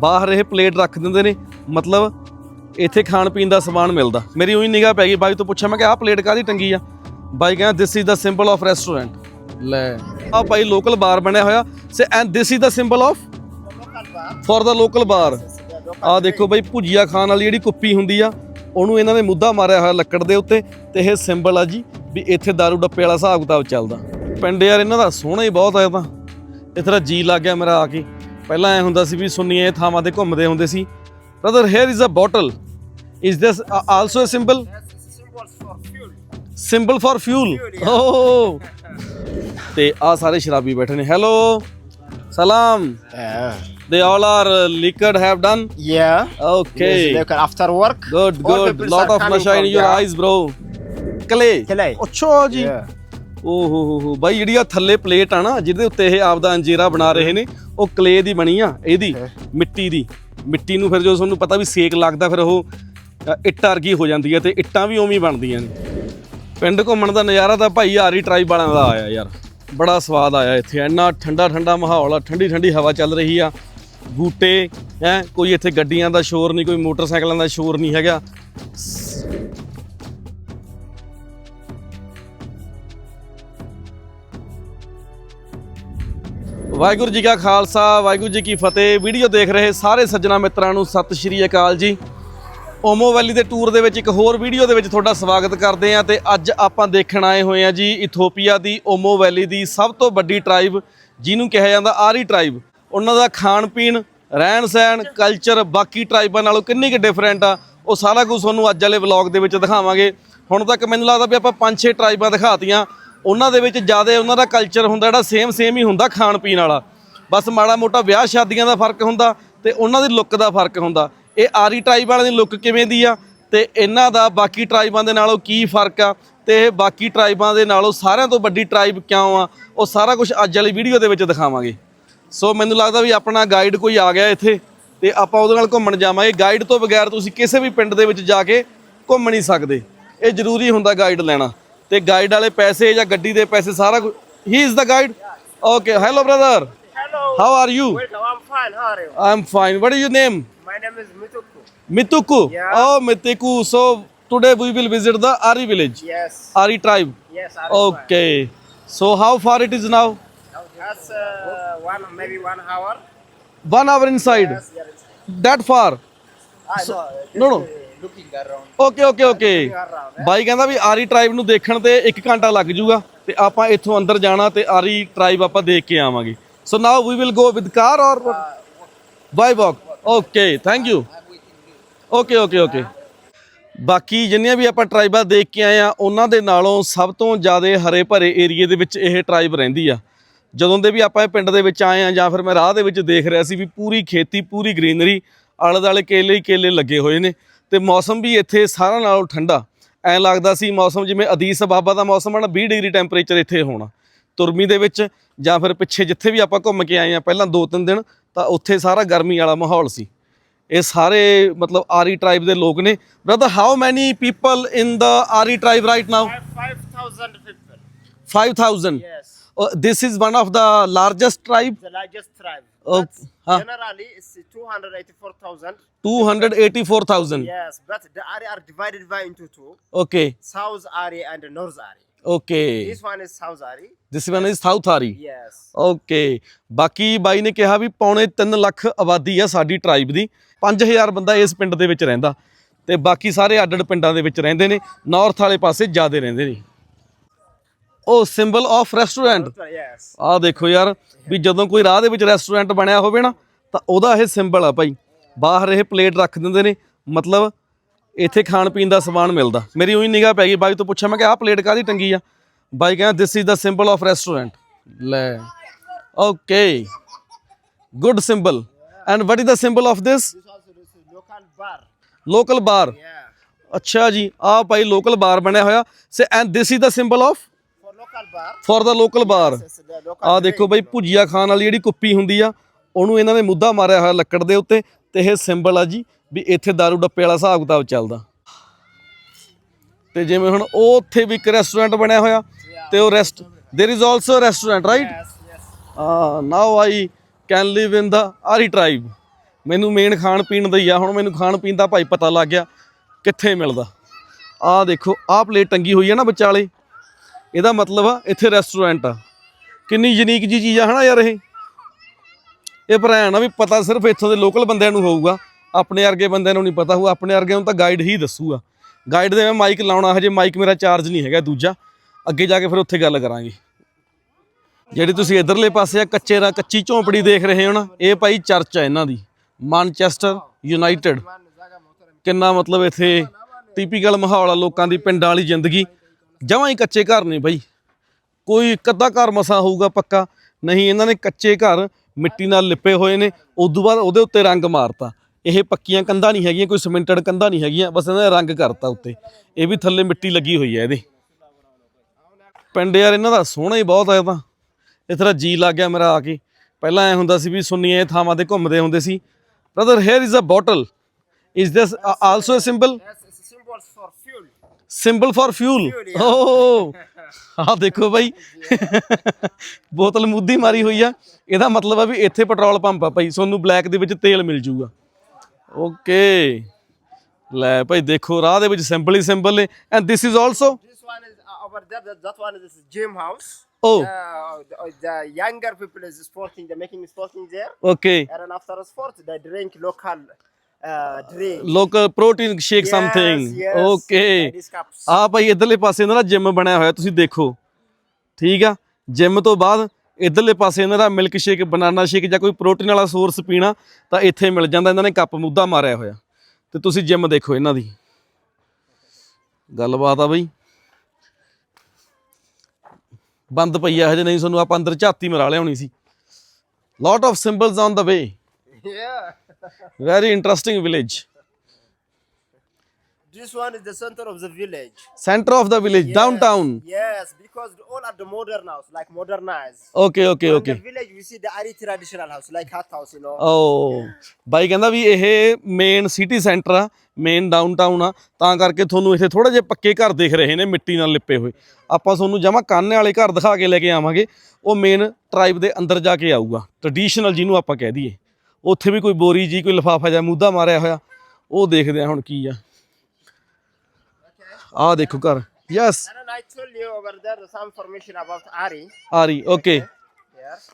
ਬਾਹਰ ਇਹ ਪਲੇਟ ਰੱਖ ਦਿੰਦੇ ਨੇ ਮਤਲਬ ਇੱਥੇ ਖਾਣ ਪੀਣ ਦਾ ਸਮਾਨ ਮਿਲਦਾ। ਮੇਰੀ ਉਹੀ ਨਿਗਾਹ ਪੈ ਗਈ ਬਾਈ ਤੋਂ ਪੁੱਛਿਆ ਮੈਂ ਕਿ ਆਹ ਪਲੇਟ ਕਾਦੀ ਟੰਗੀ ਆ? ਬਾਈ ਕਹਿੰਦਾ this is the symbol of restaurant ਲੈ। ਆ ਭਾਈ ਲੋਕਲ ਬਾਰ ਬਣਿਆ ਹੋਇਆ। Say and this is the symbol of for the local bar ਆ ਦੇਖੋ ਬਾਈ ਭੁਜੀਆ ਖਾਣ ਵਾਲੀ ਜਿਹੜੀ ਕੁੱਪੀ ਹੁੰਦੀ ਆ ਉਹਨੂੰ ਇਹਨਾਂ ਨੇ ਮੁੱਦਾ ਮਾਰਿਆ ਹੋਇਆ ਲੱਕੜ ਦੇ ਉੱਤੇ ਤੇ ਇਹ ਸਿੰਬਲ ਆ ਜੀ ਵੀ ਇੱਥੇ ਦਾਰੂ ਡੱਪੇ ਵਾਲਾ ਹਿਸਾਬ ਕਿਤਾਬ ਚੱਲਦਾ। ਪਿੰਡ ਯਾਰ ਇਹਨਾਂ ਦਾ ਸੋਹਣਾ ਹੀ ਬਹੁਤ ਆ ਇਹ ਤਾਂ। ਇੱਥੇ ਦਾ ਜੀ ਲੱਗ ਗਿਆ ਮੇਰਾ ਆ ਕੇ। ਪਹਿਲਾਂ ਐ ਹੁੰਦਾ ਸੀ ਵੀ ਸੁੰਨੀਆਂ ਥਾਵਾਂ ਤੇ ਘੁੰਮਦੇ ਹੁੰਦੇ ਸੀ। Brother here is a bottle is this also a symbol symbol for fuel ਓ ਤੇ ਆ ਸਾਰੇ ਸ਼ਰਾਬੀ ਬੈਠੇ ਨੇ। ਹੈਲੋ ਸਲਾਮ. They all are liquored have done Yeah. Okay Yes, they can after work. Good all good lot of from your. Eyes bro. Clay Clay. ਅੱਛਾ ਜੀ Yeah. ਓ ਹੋ ਹੋ ਹੋ। ਬਾਈ ਜਿਹੜੀ ਆ ਥੱਲੇ ਪਲੇਟ ਆ ਨਾ ਜਿਹਦੇ ਉੱਤੇ ਇਹ ਆਪਦਾ ਅੰਜੀਰਾ ਬਣਾ ਰਹੇ ਨੇ ਉਹ ਕਲੇ ਦੀ ਬਣੀ ਆ ਇਹਦੀ ਮਿੱਟੀ ਦੀ। ਮਿੱਟੀ ਨੂੰ ਫਿਰ ਜਦੋਂ ਤੁਹਾਨੂੰ ਪਤਾ ਵੀ ਸੇਕ ਲੱਗਦਾ ਫਿਰ ਉਹ ਇੱਟ ਵਰਗੀ ਹੋ ਜਾਂਦੀ ਹੈ ਤੇ ਇੱਟਾਂ ਵੀ ਉਵੇਂ ਬਣਦੀਆਂ ਨੇ। ਪਿੰਡ ਘੁੰਮਣ ਦਾ ਨਜ਼ਾਰਾ ਤਾਂ ਭਾਈ ਆਰੀ ਟਰਾਈਬ ਵਾਲਿਆਂ ਦਾ ਆਇਆ ਯਾਰ। ਬੜਾ ਸਵਾਦ ਆਇਆ ਇੱਥੇ ਇੰਨਾ ਠੰਡਾ ਠੰਡਾ ਮਾਹੌਲ ਆ ਠੰਡੀ ਠੰਡੀ ਹਵਾ ਚੱਲ ਰਹੀ ਆ। ਬੂਟੇ ਹੈ ਕੋਈ ਇੱਥੇ ਗੱਡੀਆਂ ਦਾ ਸ਼ੋਰ ਨਹੀਂ ਕੋਈ ਮੋਟਰਸਾਈਕਲਾਂ ਦਾ ਸ਼ੋਰ ਨਹੀਂ ਹੈਗਾ। ਵਾਹਿਗੁਰੂ ਜੀ ਕਾ ਖਾਲਸਾ, ਵਾਹਿਗੁਰੂ ਜੀ ਕੀ ਫਤਿਹ। ਵੀਡੀਓ ਦੇਖ ਰਹੇ ਸਾਰੇ ਸੱਜਣਾ ਮਿੱਤਰਾਂ ਨੂੰ ਸਤਿ ਸ਼੍ਰੀ ਅਕਾਲ ਜੀ। ਓਮੋ ਵੈਲੀ ਦੇ ਟੂਰ ਦੇ ਵਿੱਚ ਇੱਕ ਹੋਰ ਵੀਡੀਓ ਦੇ ਵਿੱਚ ਤੁਹਾਡਾ ਸਵਾਗਤ ਕਰਦੇ ਹਾਂ ਤੇ ਅੱਜ ਆਪਾਂ ਦੇਖਣ ਆਏ ਹੋਏ ਹਾਂ ਜੀ ਇਥੋਪੀਆ ਦੀ ਓਮੋ ਵੈਲੀ ਦੀ ਸਭ ਤੋਂ ਵੱਡੀ ਟ੍ਰਾਈਬ, ਜਿਹਨੂੰ ਕਿਹਾ ਜਾਂਦਾ ਆਰੀ ਟ੍ਰਾਈਬ। ਉਹਨਾਂ ਦਾ ਖਾਣ ਪੀਣ, ਰਹਿਣ ਸਹਿਣ ਕਲਚਰ ਬਾਕੀ ਟ੍ਰਾਈਬਾਂ ਨਾਲੋਂ ਕਿੰਨੀ ਕੁ ਡਿਫਰੈਂਟ ਆ, ਉਹ ਸਾਰਾ ਕੁਝ ਤੁਹਾਨੂੰ ਅੱਜ ਵਾਲੇ ਵਲੌਗ ਦੇ ਵਿੱਚ ਦਿਖਾਵਾਂਗੇ। ਹੁਣ ਤੱਕ ਮੈਨੂੰ ਲੱਗਦਾ ਵੀ ਆਪਾਂ ਪੰਜ ਛੇ ਟ੍ਰਾਈਬਾਂ ਦਿਖਾਤੀਆਂ ਉਹਨਾਂ ਦੇ ਵਿੱਚ ਜ਼ਿਆਦਾ ਉਹਨਾਂ ਦਾ ਕਲਚਰ ਹੁੰਦਾ, ਜਿਹੜਾ ਸੇਮ ਸੇਮ ਹੀ ਹੁੰਦਾ ਖਾਣ ਪੀਣ ਵਾਲਾ। ਬਸ ਮਾੜਾ ਮੋਟਾ ਵਿਆਹ ਸ਼ਾਦੀਆਂ ਦਾ ਫ਼ਰਕ ਹੁੰਦਾ ਤੇ ਉਹਨਾਂ ਦੀ ਲੁੱਕ ਦਾ ਫ਼ਰਕ ਹੁੰਦਾ। ਇਹ ਆਰੀ ਟ੍ਰਾਈਬ ਵਾਲਿਆਂ ਦੀ ਲੁੱਕ ਕਿਵੇਂ ਦੀ ਆ? ਤੇ ਇਹਨਾਂ ਦਾ ਬਾਕੀ ਟ੍ਰਾਈਬਾਂ ਦੇ ਨਾਲੋਂ ਕੀ ਫ਼ਰਕ ਆ? ਤੇ ਇਹ ਬਾਕੀ ਟ੍ਰਾਈਬਾਂ ਦੇ ਨਾਲੋਂ ਸਾਰਿਆਂ ਤੋਂ ਵੱਡੀ ਟ੍ਰਾਈਬ ਕਿਉਂ ਆ? ਉਹ ਸਾਰਾ ਕੁਝ ਅੱਜ ਵਾਲੀ ਵੀਡੀਓ ਦੇ ਵਿੱਚ ਦਿਖਾਵਾਂਗੇ। ਸੋ ਮੈਨੂੰ ਲੱਗਦਾ ਵੀ ਆਪਣਾ ਗਾਈਡ ਕੋਈ ਆ ਗਿਆ ਇੱਥੇ ਤੇ ਆਪਾਂ ਉਹਦੇ ਨਾਲ ਘੁੰਮਣ ਜਾਵਾਂਗੇ। ਗਾਈਡ ਤੋਂ ਬਗੈਰ ਤੁਸੀਂ ਕਿਸੇ ਵੀ ਪਿੰਡ ਦੇ ਵਿੱਚ ਜਾ ਕੇ ਘੁੰਮ ਨਹੀਂ ਸਕਦੇ। ਇਹ ਜ਼ਰੂਰੀ ਹੁੰਦਾ ਗਾਈਡ ਲੈਣਾ। ਤੇ ਗਾਈਡ ਵਾਲੇ ਪੈਸੇ ਜਾਂ ਗੱਡੀ ਦੇ ਪੈਸੇ ਸਾਰਾ ਕੁਝ ਹੀ is the guide okay hello brother Hello. How are you? I am fine what is your name. Oh, today we will visit the Ari village, Yes. Ari tribe. Yes. I'm fine. Okay. So how far it is now? That's uh, one, maybe one hour. One hour inside. Yes. yes. That far. I know. No, no. Looking okay, okay. around. ਬਾਈ ਕਹਿੰਦਾ we ਆਰੀ tribe ਨੂੰ ਦੇਖਣ ਤੇ 1 ਘੰਟਾ ਲੱਗ ਜਾਊਗਾ ਤੇ ਆਪਾਂ ਇੱਥੋਂ ਅੰਦਰ ਜਾਣਾ ਤੇ ਆਰੀ ਟ੍ਰਾਈਬ ਆਪਾਂ ਦੇਖ ਕੇ ਆਵਾਂਗੇ। ਸੋ ਨਾਓ we will go with car or by walk okay thank you okay okay okay ਬਾਕੀ ਜਿੰਨੀਆਂ ਵੀ ਆਪਾਂ ਟ੍ਰਾਈਬਾਂ ਦੇਖ ਕੇ ਆਏ ਆ ਉਹਨਾਂ ਦੇ ਨਾਲੋਂ ਸਭ ਤੋਂ ਜ਼ਿਆਦਾ ਹਰੇ ਭਰੇ ਏਰੀਏ ਦੇ ਵਿੱਚ ਇਹ ਟ੍ਰਾਈਬ ਰਹਿੰਦੀ ਆ। ਜਦੋਂ ਦੇ ਵੀ ਆਪਾਂ ਇਹ ਪਿੰਡ ਦੇ ਵਿੱਚ ਆਏ ਆ ਜਾਂ ਫਿਰ ਮੈਂ ਰਾਹ ਦੇ ਵਿੱਚ ਦੇਖ ਰਿਹਾ ਸੀ ਵੀ ਪੂਰੀ ਖੇਤੀ ਪੂਰੀ ਗ੍ਰੀਨਰੀ ਆਲੇ ਦੁਆਲੇ ਕੇਲੇ ਹੀ ਕੇਲੇ ਲੱਗੇ ਹੋਏ ਨੇ। ਤੇ ਮੌਸਮ ਵੀ ਇੱਥੇ ਸਾਰਿਆਂ ਨਾਲੋਂ ਠੰਡਾ। ਐਂ ਲੱਗਦਾ ਸੀ ਮੌਸਮ ਜਿਵੇਂ ਅਦੀਸ ਬਾਬਾ ਦਾ ਮੌਸਮ ਹੈ ਨਾ 20 ਡਿਗਰੀ ਟੈਂਪਰੇਚਰ ਇੱਥੇ ਹੋਣਾ। ਤੁਰਮੀ ਦੇ ਵਿੱਚ ਜਾਂ ਫਿਰ ਪਿੱਛੇ ਜਿੱਥੇ ਵੀ ਆਪਾਂ ਘੁੰਮ ਕੇ ਆਏ ਆ ਪਹਿਲਾਂ ਦੋ ਤਿੰਨ ਦਿਨ ਤਾਂ ਉੱਥੇ ਸਾਰਾ ਗਰਮੀ ਵਾਲਾ ਮਾਹੌਲ ਸੀ। ਇਹ ਸਾਰੇ ਮਤਲਬ ਆਰੀ ਟ੍ਰਾਈਬ ਦੇ ਲੋਕ ਨੇ। Brother how many people in the Ari tribe right now Five thousand people. 5000 Yes. this is one of the largest tribe? The largest tribe. Oh. Generally, it's two hundred eighty-four thousand. 284000 Yes, but the area are divided by into two: okay South Ari and North Ari. okay This one is South Ari. this one is south ari Yes. Okay ਬਾਕੀ ਬਾਈ ਨੇ ਕਿਹਾ ਵੀ ਪੌਣੇ 3 ਲੱਖ ਆਬਾਦੀ ਆ ਸਾਡੀ tribe ਦੀ 5000 ਬੰਦਾ ਇਸ ਪਿੰਡ ਦੇ ਵਿੱਚ ਰਹਿੰਦਾ ਤੇ ਬਾਕੀ ਸਾਰੇ ਅੱਡ-ਅੱਡ ਪਿੰਡਾਂ ਦੇ ਵਿੱਚ ਰਹਿੰਦੇ ਨੇ ਨਾਰਥ ਵਾਲੇ ਪਾਸੇ ਜ਼ਿਆਦੇ ਰਹਿੰਦੇ ਨੇ ਉਹ ਸਿੰਬਲ ਆਫ ਰੈਸਟੋਰੈਂਟ. ਆਹ ਦੇਖੋ ਯਾਰ ਵੀ ਜਦੋਂ ਕੋਈ ਰਾਹ ਦੇ ਵਿੱਚ ਰੈਸਟੋਰੈਂਟ ਬਣਿਆ ਹੋਵੇ ਨਾ ਤਾਂ ਉਹਦਾ ਇਹ ਸਿੰਬਲ ਆ ਭਾਈ। ਬਾਹਰ ਇਹ ਪਲੇਟ ਰੱਖ ਦਿੰਦੇ ਨੇ ਮਤਲਬ ਇੱਥੇ ਖਾਣ ਪੀਣ ਦਾ ਸਮਾਨ ਮਿਲਦਾ। ਮੇਰੀ ਉਹੀ ਨਿਗਾਹ ਪੈ ਗਈ ਬਾਈ ਤੋਂ ਪੁੱਛਿਆ ਮੈਂ ਕਿ ਆਹ ਪਲੇਟ ਕਾਦੀ ਟੰਗੀ ਆ? ਬਾਈ ਕਹਿੰਦਾ this is the symbol of restaurant ਲੈ। Okay good symbol and what is the symbol of this. Local bar. ਅੱਛਾ ਜੀ ਆਹ ਭਾਈ ਲੋਕਲ ਬਾਰ ਬਣਿਆ ਹੋਇਆ। Say and this is the symbol of. For the local bar ਆ ਦੇਖੋ ਬਾਈ ਭੁਜੀਆ ਖਾਣ ਵਾਲੀ ਜਿਹੜੀ ਕੁੱਪੀ ਹੁੰਦੀ ਆ ਉਹਨੂੰ ਇਹਨਾਂ ਨੇ ਮੁੱਦਾ ਮਾਰਿਆ ਹੋਇਆ ਲੱਕੜ ਦੇ ਉੱਤੇ ਤੇ ਇਹ ਸਿੰਬਲ ਆ ਜੀ ਵੀ ਇੱਥੇ दारू ਡੱਪੇ ਵਾਲਾ ਹਿਸਾਬ ਕਿਤਾਬ ਚੱਲਦਾ। ਤੇ ਜਿਵੇਂ ਹੁਣ ਉਹ ਉੱਥੇ ਵੀ ਇੱਕ ਰੈਸਟੋਰੈਂਟ ਬਣਿਆ ਹੋਇਆ ਤੇ ਉਹ rest there is also restaurant right ਹਾਂ now I can Liv in the ਆਰੀ ਟ੍ਰਾਈਬ ਮੈਨੂੰ ਮੇਨ ਖਾਣ ਪੀਣ ਦਾ ਹੀ ਆ ਹੁਣ ਮੈਨੂੰ ਖਾਣ ਪੀਣ ਦਾ ਭਾਈ ਪਤਾ ਲੱਗ ਗਿਆ ਕਿੱਥੇ ਮਿਲਦਾ। ਆ ਦੇਖੋ ਆ ਪਲੇਟ ਟੰਗੀ ਹੋਈ ਹੈ ਨਾ ਵਿਚਾਲੇ। ਇਹਦਾ ਮਤਲਬ ਆ, ਇੱਥੇ ਰੈਸਟੋਰੈਂਟ ਆ। ਕਿੰਨੀ ਯੂਨੀਕ ਜੀ ਚੀਜ਼ ਆ ਹਨਾ ਯਾਰ ਇਹ? ਇਹ ਪਰ ਐਂ ਨਾ ਵੀ ਪਤਾ ਸਿਰਫ ਇੱਥੋਂ ਦੇ ਲੋਕਲ ਬੰਦਿਆਂ ਨੂੰ ਹੋਊਗਾ। ਆਪਣੇ ਵਰਗੇ ਬੰਦਿਆਂ ਨੂੰ ਨਹੀਂ ਪਤਾ ਹੋਊ, ਆਪਣੇ ਵਰਗਿਆਂ ਨੂੰ ਤਾਂ ਗਾਈਡ ਹੀ ਦੱਸੂਗਾ। ਗਾਈਡ ਦੇ ਮੈਂ ਮਾਈਕ ਲਾਉਣਾ, ਹਜੇ ਮਾਈਕ ਮੇਰਾ ਚਾਰਜ ਨਹੀਂ ਹੈਗਾ ਦੂਜਾ। ਅੱਗੇ ਜਾ ਕੇ ਫਿਰ ਉੱਥੇ ਗੱਲ ਕਰਾਂਗੇ। ਜਿਹੜੀ ਤੁਸੀਂ ਇਧਰਲੇ ਪਾਸੇ ਆ, ਕੱਚੇ ਦਾ ਕੱਚੀ ਝੌਂਪੜੀ ਦੇਖ ਰਹੇ ਹੋ ਨਾ, ਇਹ ਭਾਈ ਚਰਚ ਆ ਇਹਨਾਂ ਦੀ। ਮਾਨਚੈਸਟਰ ਯੂਨਾਈਟਿਡ ਕਿੰਨਾ ਮਤਲਬ ਇੱਥੇ ਟਿਪੀਕਲ ਮਾਹੌਲ ਆ ਲੋਕਾਂ ਦੀ, ਪਿੰਡਾਂ ਵਾਲੀ ਜ਼ਿੰਦਗੀ। ਜਮਾਂ ਹੀ ਕੱਚੇ ਘਰ ਨੇ ਬਾਈ। ਕੋਈ ਇੱਕ ਅੱਧਾ ਘਰ ਮਸਾ ਹੋਊਗਾ ਪੱਕਾ। ਨਹੀਂ ਇਹਨਾਂ ਨੇ ਕੱਚੇ ਘਰ ਮਿੱਟੀ ਨਾਲ ਲਿਪੇ ਹੋਏ ਨੇ। ਉਦੋਂ ਬਾਅਦ ਉਹਦੇ ਉੱਤੇ ਰੰਗ ਮਾਰਤਾ। ਇਹ ਪੱਕੀਆਂ ਕੰਧਾਂ ਨਹੀਂ ਹੈਗੀਆਂ ਕੋਈ ਸਿਮੈਂਟਡ ਕੰਧਾਂ ਨਹੀਂ ਹੈਗੀਆਂ ਬਸ ਇਹਨਾਂ ਨੇ ਰੰਗ ਕਰਤਾ ਉੱਤੇ। ਇਹ ਵੀ ਥੱਲੇ ਮਿੱਟੀ ਲੱਗੀ ਹੋਈ ਹੈ ਇਹਦੇ। ਪਿੰਡ ਯਾਰ ਇਹਨਾਂ ਦਾ ਸੋਹਣਾ ਹੀ ਬਹੁਤ ਆ ਇਹ ਤਾਂ। ਇੱਥੇ ਦਾ ਜੀ ਲੱਗ ਗਿਆ ਮੇਰਾ ਆ ਕੇ। ਪਹਿਲਾਂ ਐ ਹੁੰਦਾ ਸੀ ਵੀ ਸੁੰਨੀਆਂ ਥਾਵਾਂ ਤੇ ਘੁੰਮਦੇ ਹੁੰਦੇ ਸੀ। Brother here is a bottle is this also a symbol Yes, it's symbols for fuel. Symbol for fuel ਓ ਆਹ ਦੇਖੋ ਬਾਈ ਬੋਤਲ ਮੁੱਦੀ ਮਾਰੀ ਹੋਈ ਆ ਇਹਦਾ ਮਤਲਬ ਆ ਵੀ ਇੱਥੇ ਪੈਟਰੋਲ ਪੰਪ ਆ ਭਾਈ ਤੁਹਾਨੂੰ ਬਲੈਕ ਦੇ ਵਿੱਚ ਤੇਲ ਮਿਲ ਜੂਗਾ ਓਕੇ ਲੈ ਭਾਈ ਦੇਖੋ ਰਾਹ ਦੇ ਵਿੱਚ ਸਿੰਬਲ ਹੀ ਸਿੰਬਲ ਨੇ and this is also This one is uh, over there. That, that one is a gym house. Oh. Uh, the, the younger people is sporting. They're making sporting there. Okay And then after sport, they drink local ਲੋਕ protein shake something okay. ਆ ਭਾਈ ਇਧਰਲੇ ਪਾਸੇ ਇਹਨਾਂ ਦਾ gym ਬਣਿਆ ਹੋਇਆ ਤੁਸੀਂ ਦੇਖੋ। ਠੀਕ ਆ? ਜਿਮ ਤੋਂ ਬਾਅਦ ਇਧਰਲੇ ਪਾਸੇ ਇਹਨਾਂ ਦਾ ਮਿਲਕ ਸ਼ੇਕ ਬਨਾਨਾ ਸ਼ੇਕ ਜਾਂ ਕੋਈ ਪ੍ਰੋਟੀਨ ਵਾਲਾ ਸੋਰਸ ਪੀਣਾ ਤਾਂ ਇੱਥੇ ਮਿਲ ਜਾਂਦਾ ਇਹਨਾਂ ਨੇ ਕੱਪ ਮੁੱਦਾ ਮਾਰਿਆ ਹੋਇਆ। ਤੇ ਤੁਸੀਂ ਜਿਮ ਦੇਖੋ ਇਹਨਾਂ ਦੀ। ਗੱਲਬਾਤ ਆ ਬਈ। ਬੰਦ ਪਈ ਆ ਹਜੇ ਨਹੀਂ ਤੁਹਾਨੂੰ ਆਪਾਂ ਅੰਦਰ ਝਾਤੀ ਮਰਾ ਲਿਆਉਣੀ ਸੀ। Lot of symbols on the way Yeah. Very interesting village This one is the center of the village. Centre of the village downtown Yes, because all are the modern house, like modernized. Okay okay In okay the village, we see the Ari traditional house, like hut house, you know. ਓ ਬਾਈ ਕਹਿੰਦਾ ਵੀ ਇਹ main city centre ਆ main downtown ਆ ਤਾਂ ਕਰਕੇ ਤੁਹਾਨੂੰ ਇੱਥੇ ਥੋੜੇ ਜਿਹੇ ਪੱਕੇ ਘਰ ਦਿਖ ਰਹੇ ਨੇ ਮਿੱਟੀ ਨਾਲ ਲਿਪੇ ਹੋਏ। ਆਪਾਂ ਤੁਹਾਨੂੰ ਜਮਾ ਕਾਨੇ ਵਾਲੇ ਘਰ ਦਿਖਾ ਕੇ ਲੈ ਕੇ ਆਵਾਂਗੇ ਉਹ ਮੇਨ ਟ੍ਰਾਈਬ ਦੇ ਅੰਦਰ ਜਾ ਕੇ ਆਊਗਾ। ਟ੍ਰੈਡੀਸ਼ਨਲ ਜਿਹਨੂੰ ਆਪਾਂ ਕਹਿ ਦਈਏ। ਉੱਥੇ ਵੀ ਕੋਈ ਬੋਰੀ ਜੀ ਕੋਈ ਲਿਫਾਫਾ ਜਾਂ ਮੂਧਾ ਮਾਰਿਆ ਹੋਇਆ ਉਹ ਦੇਖਦੇ ਆ ਹੁਣ ਕੀ ਆ ਆਹ ਦੇਖੋ ਘਰ yes And I told you over there some information about Ari. Ari okay Yes.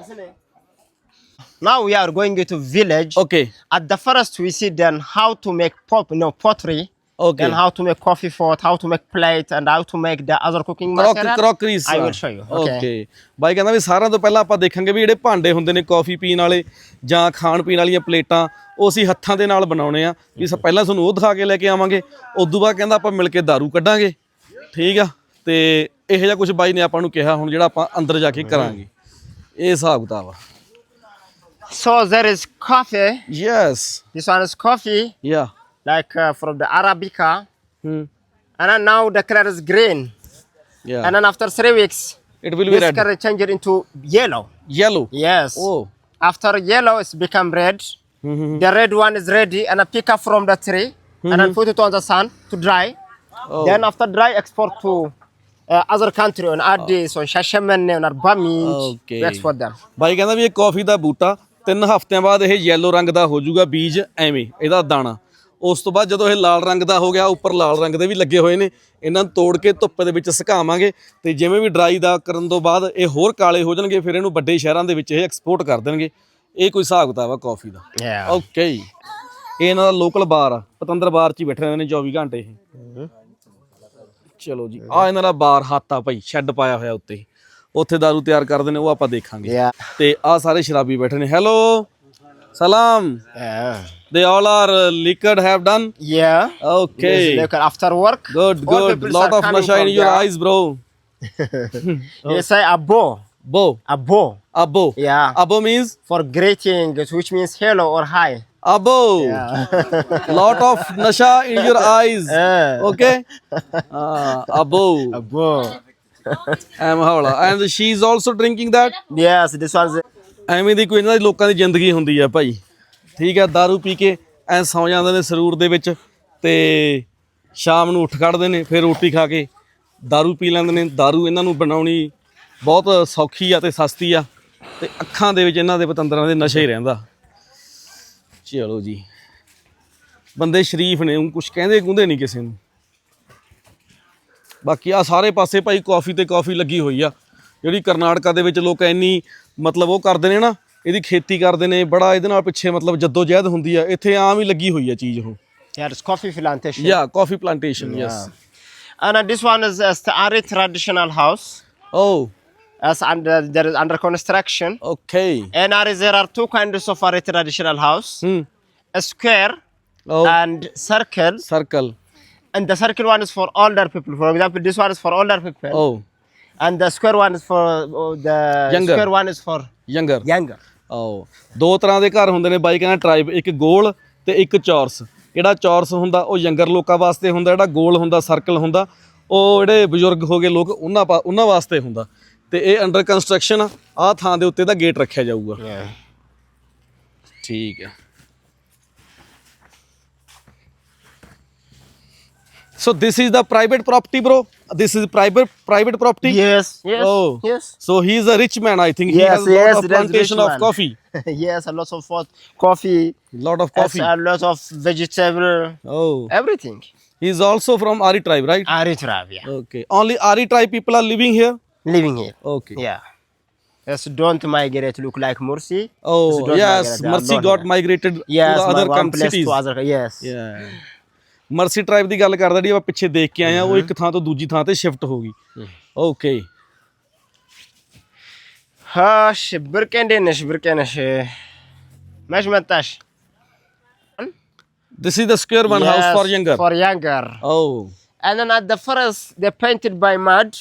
Isn't it? Now we are going to village. Okay At the first, we see then how to make pop, you know, pottery. Okay Then how to make coffee pot, how to make plate, and how to make the other cooking material. Crockeries I will show you. Okay. Okay ਬਾਈ ਕਹਿੰਦਾ ਵੀ ਸਾਰਿਆਂ ਤੋਂ ਪਹਿਲਾਂ ਆਪਾਂ ਦੇਖਾਂਗੇ ਵੀ ਜਿਹੜੇ ਭਾਂਡੇ ਹੁੰਦੇ ਨੇ ਕਾਫੀ ਪੀਣ ਵਾਲੇ ਜਾਂ ਖਾਣ ਪੀਣ ਵਾਲੀਆਂ ਪਲੇਟਾਂ ਉਹ ਅਸੀਂ ਹੱਥਾਂ ਦੇ ਨਾਲ ਬਣਾਉਣੇ ਆ। ਵੀ ਸ- ਪਹਿਲਾਂ ਤੁਹਾਨੂੰ ਉਹ ਦਿਖਾ ਕੇ ਲੈ ਕੇ ਆਵਾਂਗੇ। ਉਦੋਂ ਬਾਅਦ ਕਹਿੰਦਾ ਆਪਾਂ ਮਿਲ ਕੇ दारू ਕੱਢਾਂਗੇ। ਠੀਕ ਆ? ਤੇ ਇਹੋ ਜਿਹਾ ਕੁਝ ਬਾਈ ਨੇ ਆਪਾਂ ਨੂੰ ਕਿਹਾ ਹੁਣ ਜਿਹੜਾ ਆਪਾਂ ਅੰਦਰ ਜਾ ਕੇ ਕਰਾਂਗੇ। ਇਹ ਹਿਸਾਬ ਕਿਤਾਬ ਆ। So there is coffee. Yes This one is coffee, ਯਾ like uh, from the Arabica. Hmm And then now the color is green. ਯਾ And then after three weeks, it will be this red color change it into yellow. yellow Yes. oh After yellow, it's become red. Mhm. The red one is ready, and I pick up from the tree and then put it on the sun to dry. Oh. Then after dry, export to uh, other country on Addis, on Shashamene, on Arbaming. Okay. We export them. ਬਾਈ ਕਹਿੰਦਾ ਵੀ ਇਹ ਕਾਫੀ ਦਾ ਬੂਟਾ ਤਿੰਨ ਹਫ਼ਤਿਆਂ ਬਾਅਦ ਇਹ yellow ਰੰਗ ਦਾ ਹੋ ਜਾਊਗਾ ਬੀਜ ਐਵੇਂ ਇਹਦਾ ਦਾਣਾ ਉਸ ਤੋਂ ਬਾਅਦ ਜਦੋਂ ਇਹ ਲਾਲ ਰੰਗ ਦਾ ਹੋ ਗਿਆ ਉੱਪਰ ਲਾਲ ਰੰਗ ਦੇ ਵੀ ਲੱਗੇ ਹੋਏ ਨੇ ਇਹਨਾਂ ਨੂੰ ਤੋੜ ਕੇ ਧੁੱਪ ਦੇ ਵਿੱਚ ਸੁਕਾਵਾਂਗੇ ਤੇ ਜਿਵੇਂ ਵੀ ਡਰਾਈ ਦਾ ਕਰਨ ਤੋਂ ਬਾਅਦ ਇਹ ਹੋਰ ਕਾਲੇ ਹੋ ਜਾਣਗੇ ਫਿਰ ਇਹਨੂੰ ਵੱਡੇ ਸ਼ਹਿਰਾਂ ਦੇ ਵਿੱਚ ਇਹ ਐਕਸਪੋਰਟ ਕਰ ਦੇਣਗੇ। ਇਹ ਕੋਈ ਹਿਸਾਬ ਕਿਤਾਬ ਆ ਕਾਫੀ ਦਾ. ਓਕੇ ਇਹ ਇਹਨਾਂ ਦਾ ਲੋਕਲ ਬਾਰ ਆ ਪਤੰਦਰ ਬਾਰ 'ਚ ਹੀ ਬੈਠੇ ਰਹਿੰਦੇ ਨੇ 24 ਘੰਟੇ ਇਹ। ਚਲੋ ਜੀ ਆ ਇਹਨਾਂ ਦਾ ਬਾਰ ਹੱਥ ਆ ਭਾਈ ਸ਼ੈੱਡ ਪਾਇਆ ਹੋਇਆ ਉੱਤੇ। ਉੱਥੇ दारू ਤਿਆਰ ਕਰਦੇ ਨੇ ਉਹ ਆਪਾਂ ਦੇਖਾਂਗੇ. ਤੇ ਆ ਸਾਰੇ ਸ਼ਰਾਬੀ ਬੈਠੇ ਨੇ। ਹੈਲੋ ਸਲਾਮ Yeah. They all are liquored have done Yeah. Okay Yes, look, after work, good all good people lot are of coming ਨਸ਼ਾ in from your there. Eyes bro they say abo. ਬੋ Abo. ਅਬੋ Yeah. ਅਬੋ means For greeting, which means hello or hi. ਅਬੋ lot of ਨਸ਼ਾ in your eyes Yeah. okay uh, abo Abo. M ਹੌਲਾ and she is also drinking that Yes, this one's. ਐਵੇਂ ਦੀ ਕੋਈ ਇਹਨਾਂ ਦੀ ਲੋਕਾਂ ਦੀ ਜ਼ਿੰਦਗੀ ਹੁੰਦੀ ਆ ਭਾਈ ਠੀਕ ਆ दारू ਪੀ ਕੇ ਐ ਸੌ ਜਾਂਦੇ ਨੇ ਸਰੂਰ ਦੇ ਵਿੱਚ ਤੇ ਸ਼ਾਮ ਨੂੰ ਉੱਠ ਖੜਦੇ ਨੇ ਫਿਰ ਰੋਟੀ ਖਾ ਕੇ दारू ਪੀ ਲੈਂਦੇ ਨੇ दारू ਇਹਨਾਂ ਨੂੰ ਬਣਾਉਣੀ ਬਹੁਤ ਸੌਖੀ ਆ ਤੇ ਸਸਤੀ ਆ ਤੇ ਅੱਖਾਂ ਦੇ ਵਿੱਚ ਇਹਨਾਂ ਦੇ ਪਤੰਦਰਾਂ ਦੇ ਨਸ਼ੇ ਹੀ ਰਹਿੰਦਾ ਚਲੋ ਜੀ ਬੰਦੇ ਸ਼ਰੀਫ ਨੇ ਉਹ ਕੁਝ ਕਹਿੰਦੇ ਗੁੰਦੇ ਨਹੀਂ ਕਿਸੇ ਨੂੰ ਬਾਕੀ ਆ ਸਾਰੇ ਪਾਸੇ ਭਾਈ ਕਾਫੀ ਤੇ ਕਾਫੀ ਲੱਗੀ ਹੋਈ ਆ ਜਿਹੜੀ ਕਰਨਾਟਕਾ ਦੇ ਵਿੱਚ ਲੋਕ ਇੰਨੀ ਮਤਲਬ ਉਹ ਕਰਦੇ ਨੇ ਨਾ ਇਹਦੀ ਖੇਤੀ ਕਰਦੇ ਨੇ ਬੜਾ ਇਹਦੇ ਨਾਲ ਪਿੱਛੇ ਮਤਲਬ ਜੱਦੋ ਜਹਿਦ ਹੁੰਦੀ ਆ ਇੱਥੇ ਆਮ ਹੀ ਲੱਗੀ ਹੋਈ ਆ ਚੀਜ਼ ਉਹ Here is coffee plantation. Yeah coffee plantation yes And uh, this one is uh, the Ari traditional house. Oh As under there is under construction. Okay And Ari, there are two kinds of Ari traditional house. Hmm A square oh and circle. Circle And the circle one is for older people. For example, this one is for older people. Oh And the square one is for oh, the Younger. square one is for younger younger. ਓ ਦੋ ਤਰ੍ਹਾਂ ਦੇ ਘਰ ਹੁੰਦੇ ਨੇ ਬਾਈ ਕਹਿੰਦਾ tribe ਇੱਕ ਗੋਲ ਤੇ ਇੱਕ ਚੌਰਸ। ਜਿਹੜਾ ਚੌਰਸ ਹੁੰਦਾ ਉਹ ਯੰਗਰ ਲੋਕਾਂ ਵਾਸਤੇ ਹੁੰਦਾ ਜਿਹੜਾ ਗੋਲ ਹੁੰਦਾ ਸਰਕਲ ਹੁੰਦਾ ਉਹ ਜਿਹੜੇ ਬਜ਼ੁਰਗ ਹੋ ਗਏ ਲੋਕ ਉਹਨਾਂ ਪਾ- ਉਹਨਾਂ ਵਾਸਤੇ ਹੁੰਦਾ। ਤੇ ਇਹ ਅੰਡਰ ਕੰਸਟਰਕਸ਼ਨ ਆ ਥਾਂ ਦੇ ਉੱਤੇ ਦਾ ਗੇਟ ਰੱਖਿਆ ਜਾਊਗਾ. ਠੀਕ ਹੈ so this is the private property bro this is private private property Yes. Yes. Oh. Yes. so he is a rich man i think he Yes, has a lot yes, of plantation of man. coffee yes, a lot of what coffee. lot of coffee Yes, a lot of vegetable. oh Everything. he is also from ari tribe right Ari tribe. Yeah. okay only ari tribe people are living here Living here. okay Yeah. Yes, don't migrate. Look like Mursi. oh don't yes migrate, mercy got here. migrated Yes, to the other one coun- cities to other. Yes. Yeah. Mursi tribe ਦੀ ਗੱਲ ਕਰਦਾ ਜਿਹੜੀ ਆਪਾਂ ਪਿੱਛੇ ਦੇਖ ਕੇ ਆਏ ਆ ਉਹ ਇੱਕ ਥਾਂ ਤੋਂ ਦੂਜੀ ਥਾਂ ਤੇ ਸ਼ਿਫਟ ਹੋ ਗਈ ਓਕੇ ها شبركن دينش بركنش مش منتش this is the square one house for younger For younger. oh And then at the first, they painted by mud,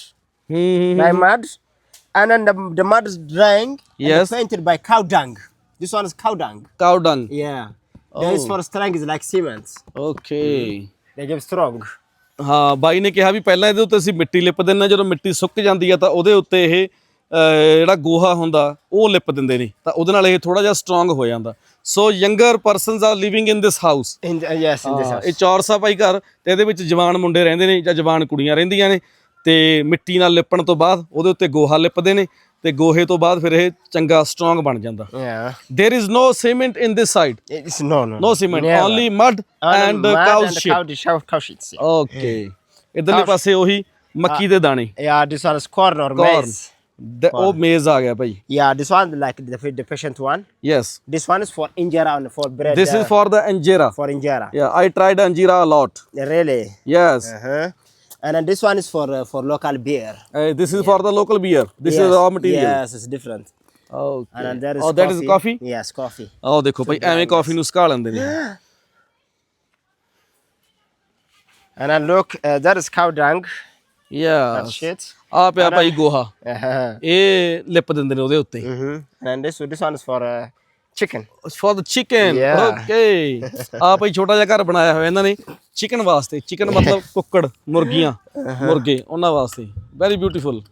hmm by mud, and then the, the mud is drying. and Yes. they painted by cow dung. This one is cow dung. cow dung Yeah. This Oh. for strength is like cement. okay They give strong. ਹਾਂ ਬਾਈ ਨੇ ਕਿਹਾ ਵੀ ਪਹਿਲਾਂ ਇਹਦੇ ਉੱਤੇ ਅਸੀਂ ਮਿੱਟੀ lip ਦਿੰਦੇ ਹਾਂ ਜਦੋਂ ਮਿੱਟੀ ਸੁੱਕ ਜਾਂਦੀ ਆ ਤਾਂ ਉਹਦੇ ਉੱਤੇ ਇਹ ਅਹ, ਜਿਹੜਾ ਗੋਹਾ ਹੁੰਦਾ ਉਹ ਲਿਪ ਦਿੰਦੇ ਨੇ ਤਾਂ ਉਹਦੇ ਨਾਲ ਇਹ ਥੋੜਾ ਜਿਹਾ ਸਟਰੋਂਗ ਹੋ ਜਾਂਦਾ so younger persons are living in this house In the, yes, in this house. ਇਹ ਚੌਰਸਾ ਭਾਈ ਘਰ ਤੇ ਇਹਦੇ ਵਿੱਚ ਜਵਾਨ ਮੁੰਡੇ ਰਹਿੰਦੇ ਨੇ ਜਾਂ ਜਵਾਨ ਕੁੜੀਆਂ ਰਹਿੰਦੀਆਂ ਨੇ ਤੇ ਮਿੱਟੀ ਨਾਲ ਲਿਪਣ ਤੋਂ ਬਾਅਦ ਉਹਦੇ ਉੱਤੇ ਗੋਹਾ ਲਿਪਦੇ ਨੇ ਤੇ ਗੋਹੇ ਤੋਂ ਬਾਅਦ ਫਿਰ ਇਹ ਚੰਗਾ ਸਟਰੋਂਗ ਬਣ ਜਾਂਦਾ Yeah. there is no cement in this side It's no, no. no cement Never. only mud and cow shit Cow, yeah. Okay ਇਧਰਲੇ ਪਾਸੇ ਉਹੀ ਮੱਕੀ ਦੇ ਦਾਣੇ Yeah, this one is corn or maize. ਦ- ਉਹ ਮੇਜ਼ ਆ ਗਿਆ ਭਾਈ Yeah, like the, the patient one. yes This one is for injera and for bread. this uh, is for the anjera for injera. yeah i tried anjera a lot Really. yes Uh-huh. And then this one is for uh, for local beer. This is for the local beer. This is the raw material. Yes, it's different. Oh. And oh, that is coffee? Yes, coffee. Oh, dekho, bhai, I'm a coffee nuskaal and then. And then look, uh, that is cow dung. Yeah. That shit. Aap ya goha. Eh, lip din din ode utte. And mm-hmm. this, this one is for uh, chicken. It's for the chicken. Yeah. Okay. Aap chota jaha ghar banaya hai na nahi? Chicken ਵਾਸਤੇ chicken ਮਤਲਬ ਕੁੱਕੜ ਮੁਰਗੀਆਂ ਮੁਰਗੇ ਉਹਨਾਂ ਵਾਸਤੇ very beautiful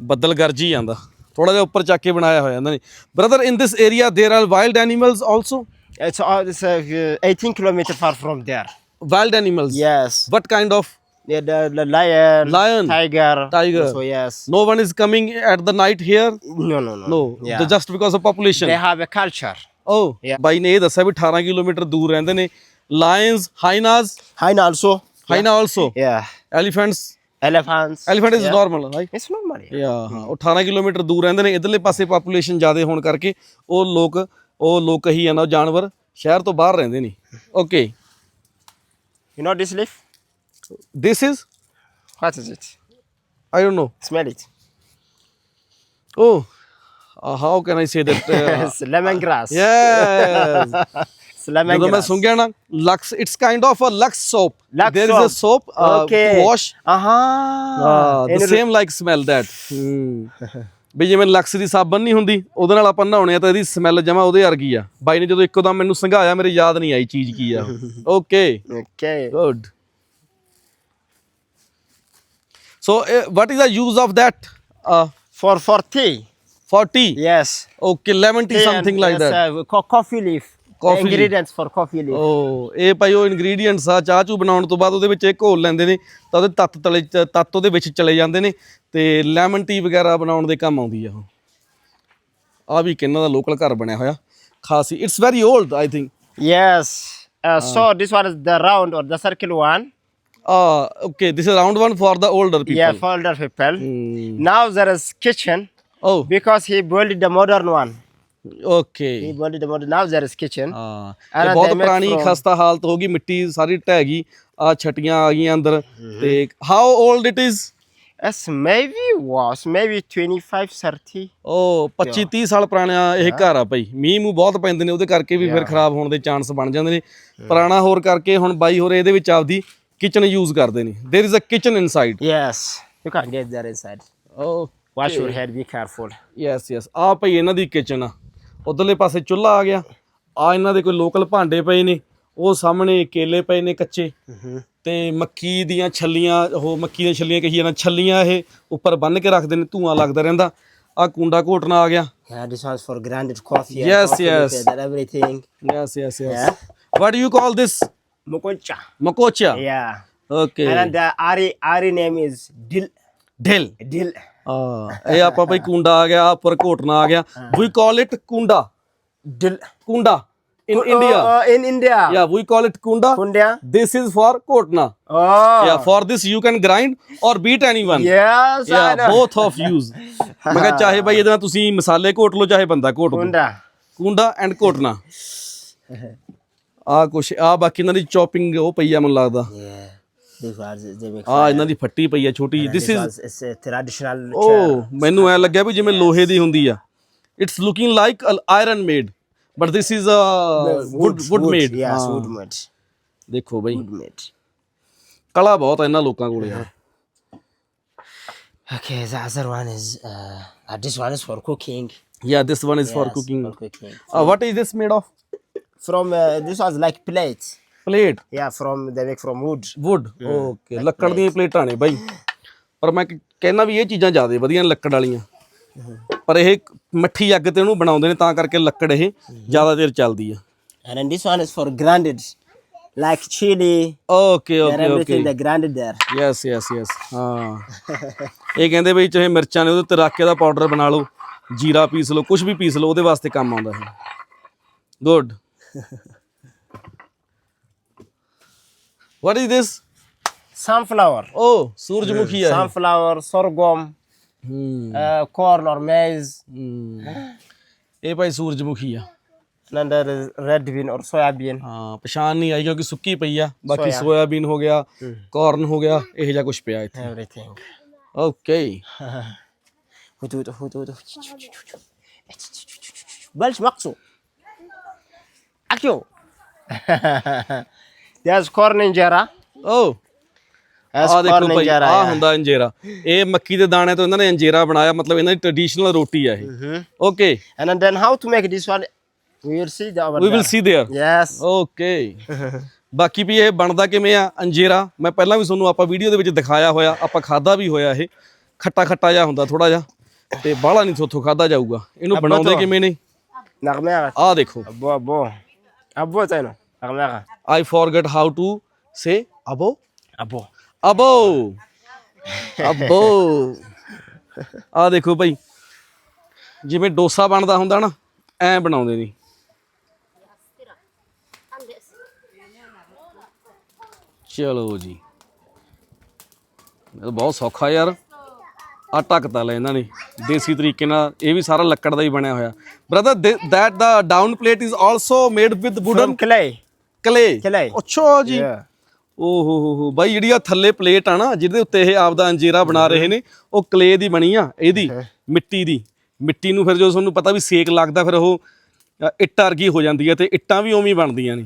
ਬੱਦਲ ਗਰਜੀ ਜਾਂਦਾ ਥੋੜਾ ਜਿਹਾ ਉੱਪਰ ਚੱਕ ਕੇ ਬਣਾਇਆ ਹੋਇਆ ਇਹਨਾਂ ਨੇ brother in this area there are wild animals also It's all it's uh, 18 kilometer far from there. Wild animals Yes. what kind of Yeah, the, the lion, Lion. tiger, Tiger. So yes. no one is coming at the night here No, no, no. no Yeah. just because of population They have a culture. oh Yeah. ਬਾਈ ਨੇ ਇਹ ਦੱਸਿਆ ਵੀ 18 kilometre ਦੂਰ ਰਹਿੰਦੇ ਨੇ lions hyenas Hyena also. Hyena also Yeah. Elephants Elephants. Elephant is Yeah. Normal right It's normal. Yeah. ਯਾ ਹਾਂ ਉਹ 18 ਕਿਲੋਮੀਟਰ ਦੂਰ ਰਹਿੰਦੇ ਨੇ ਇਧਰਲੇ ਪਾਸੇ ਪਾਪੂਲੇਸ਼ਨ ਜ਼ਿਆਦਾ ਹੋਣ ਕਰਕੇ ਉਹ ਲੋਕ ਉਹ ਲੋਕ ਹੀ ਆ ਨਾ ਜਾਨਵਰ ਸ਼ਹਿਰ ਤੋਂ ਬਾਹਰ ਰਹਿੰਦੇ ਨੇ okay You know this leaf? this is What is it? i don't know Smell it. oh uh, how can i say that uh, it's lemongrass. yes Lemongrass. ਜਦੋਂ ਮੈਂ ਸੁੰਘਿਆ ਨਾ Lux it's kind of a Lux soap Lux there is a soap uh, okay. Uh-huh. uh, the And it- same like smell that Hmm. ਵੀ ਜਿਵੇਂ Lux ਦੀ ਸਾਬਣ ਨਹੀਂ ਹੁੰਦੀ ਉਹਦੇ ਨਾਲ ਆਪਾਂ ਨਹਾਉਣੇ ਆ ਤਾਂ ਇਹਦੀ ਸਮੈਲ ਜਮਾ ਉਹਦੇ ਵਰਗੀ ਆ ਬਾਈ ਨੇ ਜਦੋਂ ਇੱਕੋ ਦਮ ਮੈਨੂੰ ਸੰਘਾਇਆ ਮੇਰੇ ਯਾਦ ਨਹੀਂ ਆਈ ਚੀਜ਼ ਕੀ ਆ okay Okay. Good so is the use of that uh, For for tea. for tea Yes. okay lemon tea Tea something and, like yes, that Uh, co- coffee leaf. Coffee ingredients for coffee ਲਈ ਓ ਇਹ ਭਾਈ ਉਹ ingredients ਆ ਚਾਹ ਚੂ ਬਣਾਉਣ ਤੋਂ ਬਾਅਦ ਉਹਦੇ ਵਿੱਚ ਇਹ ਘੋਲ ਲੈਂਦੇ ਨੇ ਤਾਂ ਉਹਦੇ ਤੱਤ ਤਲੇ ਤੱਤ ਉਹਦੇ ਵਿੱਚ ਚਲੇ ਜਾਂਦੇ ਨੇ ਤੇ ਲੈਮਨ ਟੀ ਵਗੈਰਾ ਬਣਾਉਣ ਦੇ ਕੰਮ ਆਉਂਦੀ ਆ ਉਹ ਆ ਵੀ ਕਿੰਨਾ ਦਾ ਲੋਕਲ ਘਰ ਬਣਿਆ ਹੋਇਆ ਖਾਸੀ it's very old I think yes so this one is the round or the circle one Ah, okay. This is round one for the older people. Yeah, for older people. Mm. Now there is kitchen. Oh. Because he built the modern one. Okay ਇਹ ਬੜੀ ਬੜੀ ਲਾਵ ਜ਼ਰਸ kitchen ਹਾਂ। ਬਹੁਤ ਪੁਰਾਣੀ ਖਸਤਾ ਹਾਲਤ ਹੋ ਗਈ ਮਿੱਟੀ ਸਾਰੀ ਢਹਿ ਗਈ ਆ ਛਟੀਆਂ ਆ ਗਈਆਂ ਅੰਦਰ। ਤੇ how old it is is maybe was maybe 25 30 ਓ 25 30 ਸਾਲ ਪੁਰਾਣਾ ਇਹ ਘਰ ਆ ਭਾਈ। ਮੀਂਹ ਮੂ ਬਹੁਤ ਪੈਂਦੇ ਨੇ ਉਹਦੇ ਕਰਕੇ ਵੀ ਫਿਰ ਖਰਾਬ ਹੋਣ ਦੇ ਚਾਂਸ ਬਣ ਜਾਂਦੇ ਨੇ। ਪੁਰਾਣਾ ਹੋਰ ਕਰਕੇ ਹੁਣ ਬਾਈ ਹੋਰ ਇਹਦੇ ਵਿੱਚ ਆਪਦੀ ਕਿਚਨ ਯੂਜ਼ ਕਰਦੇ ਨੇ। There is a kitchen inside yes you can get there inside oh wash your head be careful yes yes ਆ ਭਾਈ ਇਹਨਾਂ ਦੀ ਕਿਚਨ ਆ। ਉਧਰਲੇ ਪਾਸੇ ਚੁੱਲ੍ਹਾ ਆ ਗਿਆ ਆ ਇਹਨਾਂ ਦੇ ਕੋਈ ਲੋਕਲ ਭਾਂਡੇ ਪਏ ਨੇ ਉਹ ਸਾਹਮਣੇ ਕੇਲੇ ਪਏ ਨੇ ਕੱਚੇ ਤੇ ਮੱਕੀ ਦੀਆਂ ਛੱਲੀਆਂ ਉਹ ਮੱਕੀ ਦੀਆਂ ਛੱਲੀਆਂ ਕਹੀ ਜਾਂਦਾ ਛੱਲੀਆਂ ਇਹ ਉੱਪਰ ਬੰਨ ਕੇ ਰੱਖਦੇ ਨੇ ਧੂਆਂ ਲੱਗਦਾ ਰਹਿੰਦਾ ਆ ਕੁੰਡਾ ਘੋਟਣਾ ਆ ਗਿਆ Yeah, this one's for grinded coffee. and Yes, coffee yes. liquid and everything. Yes yes this Yeah. And the Ari Ari name is Dil. Dil. ਆ ਇਹ ਆਪਾਂ ਭਾਈ ਕੁੰਡਾ ਆ ਗਿਆ ਉੱਪਰ ਘੋਟਣਾ ਆ ਗਿਆ ਵੀ ਕਾਲ ਇਟ ਕੁੰਡਾ. ਕੁੰਡਾ in India Oh, in India. Yeah, we call it kunda. Kundya. This is for kotna. Oh. Yeah, for this you can grind or beat anyone. Yes. I Yeah, know. both of use. ਮੈਂ ਕਿਹਾ ਚਾਹੇ ਭਾਈ ਇਹਦੇ ਨਾਲ ਤੁਸੀਂ ਮਸਾਲੇ ਘੋਟ ਲਓ ਚਾਹੇ ਬੰਦਾ ਘੋਟ ਲਓ Kunda. ਕੁੰਡਾ ਐਂਡ ਘੋਟਣਾ ਆ ਕੁਛ ਆ ਬਾਕੀ ਇਹਨਾਂ ਦੀ ਚੌਪਿੰਗ ਉਹ ਪਈ ਆ ਮੈਨੂੰ ਲੱਗਦਾ ਆ ਇਹਨਾਂ ਦੀ ਫੱਟੀ ਪਈ ਆ ਛੋਟੀ this This is a traditional. ਓ ਮੈਨੂੰ ਐ ਲੱਗਿਆ ਵੀ ਜਿਵੇਂ ਲੋਹੇ ਦੀ ਹੁੰਦੀ ਆ it's looking like iron made but this is a wood wood made. ਦੇਖੋ ਬਈ Wood made. ਕਲਾ ਬਹੁਤ ਆ ਇਹਨਾਂ ਲੋਕਾਂ ਕੋਲੇ ਯਾਰ Okay, the other one is uh, uh, this one is for cooking. Yeah, this one is for Yes, cooking. For cooking. Uh, what is this made of? From uh, this was like plates. Plate, Yeah, from they make from wood. wood. Okay, ਲੱਕੜ ਦੀਆਂ ਪਲੇਟਾਂ ਨੇ ਬਾਈ। ਪਰ ਮੈਂ ਕਹਿੰਦਾ ਵੀ ਇਹ ਚੀਜ਼ਾਂ ਜ਼ਿਆਦਾ ਵਧੀਆ ਨੇ ਲੱਕੜ ਵਾਲੀਆਂ। ਪਰ ਇਹ ਮੱਠੀ ਅੱਗ ਤੇ ਉਹਨੂੰ ਬਣਾਉਂਦੇ ਨੇ ਤਾਂ ਕਰਕੇ ਲੱਕੜ ਇਹ ਜ਼ਿਆਦਾ ਦੇਰ ਚੱਲਦੀ ਆ। And then this one is for grinded, like chili. Okay and okay okay everything they grinded there. Yes yes yes ਹਾਂ ਇਹ ਕਹਿੰਦੇ ਬਈ ਚਾਹੇ ਮਿਰਚਾਂ ਨੇ ਉਹਦੇ ਉੱਤੇ ਰੱਖ ਕੇ ਦਾ ਪਾਊਡਰ ਬਣਾ ਲਓ ਜੀਰਾ ਪੀਸ ਲਓ ਕੁਝ ਵੀ ਪੀਸ ਲਓ ਉਹਦੇ ਵਾਸਤੇ ਕੰਮ ਆਉਂਦਾ ਹੈ good what is this Sunflower. ਓ ਸੂਰਜਮੁਖੀ ਆ ਇਹ। Sunflower, sorghum, ਹੂੰ uh, corn or maize. ਹੂੰ। ਇਹ ਭਾਈ ਸੂਰਜਮੁਖੀ ਆ And then there is red bean or soybean. ਹਾਂ ਪਛਾਣ ਨਹੀਂ ਆਈ ਕਿਉਂਕਿ ਸੁੱਕੀ ਪਈ ਆ ਬਾਕੀ ਸੋਇਆ। ਸੋਇਆਬੀਨ ਹੋ ਗਿਆ ਕਾਰਨ ਹੋ ਗਿਆ ਇਹੋ ਜਿਹਾ ਕੁਝ ਪਿਆ ਇੱਥੇ Everything. Okay Hutu, hutu, hutu, hutu. Belch maksu. Akyo. There's corn injera. ਓ There's ਆ ਦੇਖੋ corn ਭਾਈ injera. ਆ yeah. ਹੁੰਦਾ ਅੰਜੀਰਾ ਇਹ ਮੱਕੀ ਦੇ ਦਾਣੇ ਤੋਂ ਇਹਨਾਂ ਨੇ ਅੰਜੀਰਾ ਬਣਾਇਆ ਮਤਲਬ ਇਹਨਾਂ ਦੀ ਟ੍ਰੈਡੀਸ਼ਨਲ ਰੋਟੀ ਆ ਇਹ Mhm. Okay And then, then how to make this one? We will see the over we will there. See there Yes. Okay ਬਾਕੀ ਵੀ ਇਹ ਬਣਦਾ ਕਿਵੇਂ ਆ ਅੰਜੀਰਾ ਮੈਂ ਪਹਿਲਾਂ ਵੀ ਤੁਹਾਨੂੰ ਆਪਾਂ ਵੀਡੀਓ ਦੇ ਵਿੱਚ ਦਿਖਾਇਆ ਹੋਇਆ ਆਪਾਂ ਖਾਦਾ ਵੀ ਹੋਇਆ ਇਹ ਖੱਟਾ ਖੱਟਾ ਜਿਹਾ ਹੁੰਦਾ ਥੋੜਾ ਜਿਹਾ ਤੇ ਬਾਹਲਾ ਨਹੀਂ ਥੋਥੋਂ ਖਾਦਾ ਜਾਊਗਾ ਇਹਨੂੰ ਆਪਾਂ ਬਣਾਉਂਦੇ ਤੋਂ- ਕਿਵੇਂ ਨੇ Nagmera. ਆਹ ਦੇਖੋ Abo, abo. Abo tayo no? Nagmera. I forget how to say ਅਬੋ Abo. ਅਬੋ ਆਹ ਦੇਖੋ ਭਾਈ ਜਿਵੇਂ ਡੋਸਾ ਬਣਦਾ ਹੁੰਦਾ ਨਾ ਐ ਬਣਾਉਂਦੇ ਨੇ ਚਲੋ ਜੀ ਇਹ ਤਾਂ ਬਹੁਤ ਸੌਖਾ ਯਾਰ ਆ ਢੱਕਤਾ ਲੈ ਇਹਨਾਂ ਨੇ ਦੇਸੀ ਤਰੀਕੇ ਨਾਲ ਇਹ ਵੀ ਸਾਰਾ ਲੱਕੜ ਦਾ ਹੀ ਬਣਿਆ ਹੋਇਆ brother that the down plate is also made with wooden From clay. Clay Clay. ਅੱਛਾ ਜੀ। Yeah. ਓ ਹੋ ਹੋ ਹੋ ਬਾਈ ਜਿਹੜੀ ਆ ਥੱਲੇ ਪਲੇਟ ਆ ਨਾ ਜਿਹਦੇ ਉੱਤੇ ਇਹ ਆਪਦਾ ਅੰਜੀਰਾ ਬਣਾ ਰਹੇ ਨੇ ਉਹ ਕਲੇ ਦੀ ਬਣੀ ਆ ਇਹਦੀ ਮਿੱਟੀ ਦੀ। ਮਿੱਟੀ ਨੂੰ ਫਿਰ ਜਦੋਂ ਤੁਹਾਨੂੰ ਪਤਾ ਵੀ ਸੇਕ ਲੱਗਦਾ ਫਿਰ ਉਹ ਇੱਟ ਵਰਗੀ ਹੋ ਜਾਂਦੀ ਹੈ ਤੇ ਇੱਟਾਂ ਵੀ ਉਵੇਂ ਬਣਦੀਆਂ ਨੇ।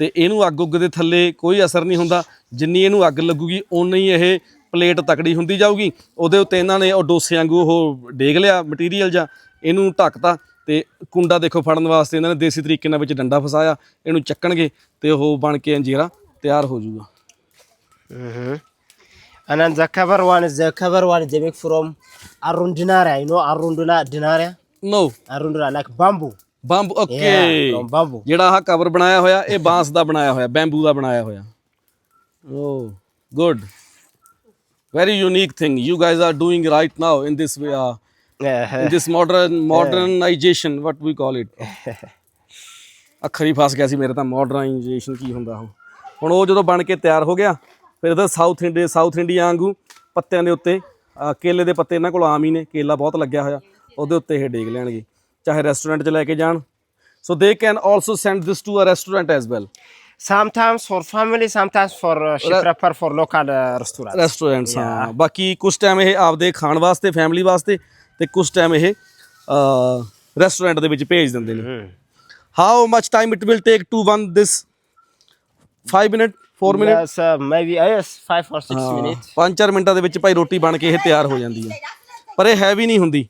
ਤੇ ਇਹਨੂੰ ਅੱਗ ਉੱਗ ਦੇ ਥੱਲੇ ਕੋਈ ਅਸਰ ਨਹੀਂ ਹੁੰਦਾ। ਜਿੰਨੀ ਇਹਨੂੰ ਅੱਗ ਲੱਗੂਗੀ ਓਨੀ ਹੀ ਇਹ ਪਲੇਟ ਤਕੜੀ ਹੁੰਦੀ ਜਾਊਗੀ। ਉਹਦੇ ਉੱਤੇ ਇਹਨਾਂ ਨੇ ਉਹ ਡੋਸੇ ਵਾਂਗੂ ਉਹ ਡੇਗ ਲਿਆ ਮਟੀਰੀਅਲ ਜਾਂ ਇਹਨੂੰ ਢੱਕਤਾ। ਤੇ ਕੁੰਡਾ ਦੇਖੋ ਫੜਨ ਵਾਸਤੇ ਇਹਨਾਂ ਨੇ ਦੇਸੀ ਤਰੀਕੇ ਨਾਲ ਵਿੱਚ ਡੰਡਾ ਫਸਾਇਆ ਇਹਨੂੰ ਚੱਕਣਗੇ ਤੇ ਉਹ ਬਣ ਕੇ ਅੰਜੀਰਾ ਤਿਆਰ ਹੋ ਜਾਊਗਾ. And then the cover one is the cover one they make from arundinaria. You know? No Arundula like bamboo. Bamboo okay Yeah, from bamboo. ਜਿਹੜਾ ਆਹ ਕਵਰ ਬਣਾਇਆ ਹੋਇਆ ਇਹ ਬਾਂਸ ਦਾ ਬਣਾਇਆ ਹੋਇਆ ਬੈਂਬੂ ਦਾ ਬਣਾਇਆ ਹੋਇਆ ਓ good very unique thing you guys are doing right now in this way this modern modernization what we call it. ਅੱਖਰ ਹੀ ਫਸ ਗਿਆ ਸੀ ਮੇਰੇ ਤਾਂ ਮਾਡਰਨਾਈਜੇਸ਼ਨ ਕੀ ਹੁੰਦਾ ਉਹ। ਹੁਣ ਉਹ ਜਦੋਂ ਬਣ ਕੇ ਤਿਆਰ ਹੋ ਗਿਆ ਫਿਰ ਇਹਦਾ ਸਾਊਥ ਇੰਡੀਆ ਸਾਊਥ ਇੰਡੀਆ ਵਾਂਗੂ ਪੱਤਿਆਂ ਦੇ ਉੱਤੇ ਕੇਲੇ ਦੇ ਪੱਤੇ ਇਹਨਾਂ ਕੋਲ ਆਮ ਹੀ ਨੇ ਕੇਲਾ ਬਹੁਤ ਲੱਗਿਆ ਹੋਇਆ ਉਹਦੇ ਉੱਤੇ ਇਹ ਡੇਗ ਲੈਣਗੇ ਚਾਹੇ ਰੈਸਟੋਰੈਂਟ 'ਚ ਲੈ ਕੇ ਜਾਣ। So they can also send this to a restaurant as well Sometimes for family, sometimes for uh, she prepare for local uh, restaurants. Restaurants ਹਾਂ। ਬਾਕੀ ਕੁਝ ਟਾਈਮ ਇਹ ਆਪਦੇ ਖਾਣ ਵਾਸਤੇ ਫੈਮਿਲੀ ਵਾਸਤੇ ਤੇ ਕੁਝ ਟਾਈਮ ਇਹ ਰੈਸਟੋਰੈਂਟ ਦੇ ਵਿੱਚ ਭੇਜ ਦਿੰਦੇ ਨੇ। How much time it will take to one this 5 minute 4 minute maybe uh, yes, five or six minutes. 5-4 ਮਿੰਟਾਂ ਦੇ ਵਿੱਚ ਭਾਈ ਰੋਟੀ ਬਣ ਕੇ ਇਹ ਤਿਆਰ ਹੋ ਜਾਂਦੀ ਹੈ। ਪਰ ਇਹ ਹੈਵੀ ਨਹੀਂ ਹੁੰਦੀ।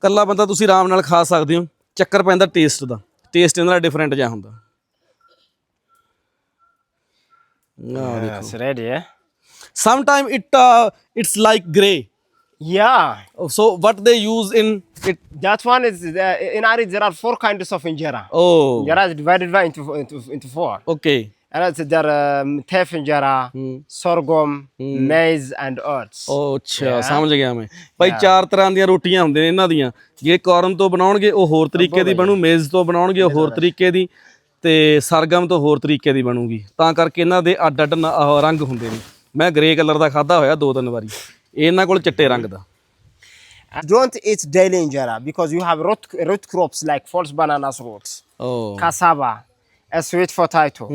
ਕੱਲਾ ਬੰਦਾ ਤੁਸੀਂ ਆਰਾਮ ਨਾਲ ਖਾ ਸਕਦੇ ਹੋ। ਚੱਕਰ ਪੈਂਦਾ ਟੇਸਟ ਦਾ। ਟੇਸਟ ਇਹਨਾਂ ਦਾ ਡਿਫਰੈਂਟ ਜਿਹਾ ਹੁੰਦਾ। ਆਹ ਦੇਖੋ। Ready. Eh? Some time it it's like grey Yeah, so what they use in it that one is uh, in Arid. There are four kinds of injera. oh Injera is divided by into into, into four. okay And it's there um, tef injera, sorghum, maize, and oats. ਉਹ ਅੱਛਾ ਸਮਝ ਗਿਆ ਮੈਂ ਭਾਈ ਚਾਰ ਤਰ੍ਹਾਂ ਦੀਆਂ ਰੋਟੀਆਂ ਹੁੰਦੀਆਂ ਨੇ ਇਹਨਾਂ ਦੀਆਂ ਜੇ ਕੋਰਨ ਤੋਂ ਬਣਾਉਣਗੇ ਉਹ ਹੋਰ ਤਰੀਕੇ ਦੀ ਬਣੂ ਮੇਜ਼ ਤੋਂ ਬਣਾਉਣਗੇ ਉਹ ਹੋਰ ਤਰੀਕੇ ਦੀ ਤੇ ਸਰਗਮ ਤੋਂ ਹੋਰ ਤਰੀਕੇ ਦੀ ਬਣੂਗੀ ਤਾਂ ਕਰਕੇ ਇਹਨਾਂ ਦੇ ਅੱਡ ਅੱਡ ਰੰਗ ਹੁੰਦੇ ਨੇ ਮੈਂ ਗ੍ਰੇ ਕਲਰ ਦਾ ਖਾਦਾ ਹੋਇਆ ਦੋ ਤਿੰਨ ਵਾਰੀ ਇਹਨਾਂ ਕੋਲ ਚਿੱਟੇ ਰੰਗ ਦਾ Don't eat daily injera because you have root root crops like false bananas roots, oh cassava, a sweet potato,